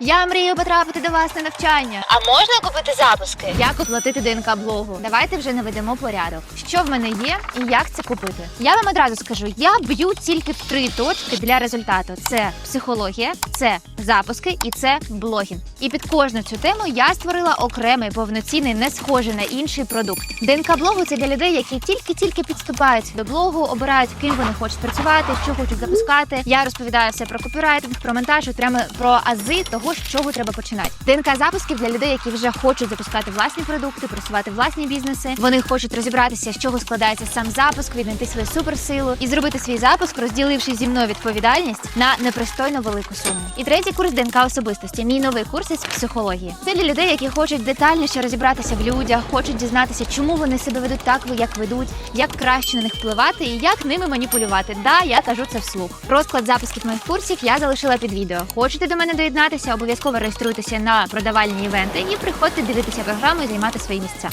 Я мрію потрапити до вас на навчання. А можна купити запуски? Як оплатити ДНК блогу? Давайте вже наведемо порядок. Що в мене є і як це купити? Я вам одразу скажу: я б'ю тільки в три точки для результату: це психологія, це запуски і це блогінг. І під кожну цю тему я створила окремий повноцінний, не схожий на інший продукт. ДНК блогу це для людей, які тільки-тільки підступаються до блогу, обирають ким вони хочуть працювати, що хочуть запускати. Я розповідаю все про копірайтинг, про монтаж, прямо про ази того, з чого треба починати. ДНК запусків для людей, які вже хочуть запускати власні продукти, просувати власні бізнеси. Вони хочуть розібратися, з чого складається сам запуск, віднайти свою суперсилу і зробити свій запуск, розділивши зі мною відповідальність на непристойно велику суму. І третій курс ДНК особистості. Мій новий курс із психології. Це для людей, які хочуть детальніше розібратися в людях, хочуть дізнатися, чому вони себе ведуть так, як ведуть, як краще на них впливати і як ними маніпулювати. Да, я кажу це вслух. Розклад запусків моїх курсів я залишила під відео. Хочете до мене доєднатися? Обов'язково реєструйтеся на продавальні івенти і приходьте дивитися програму і займати свої місця.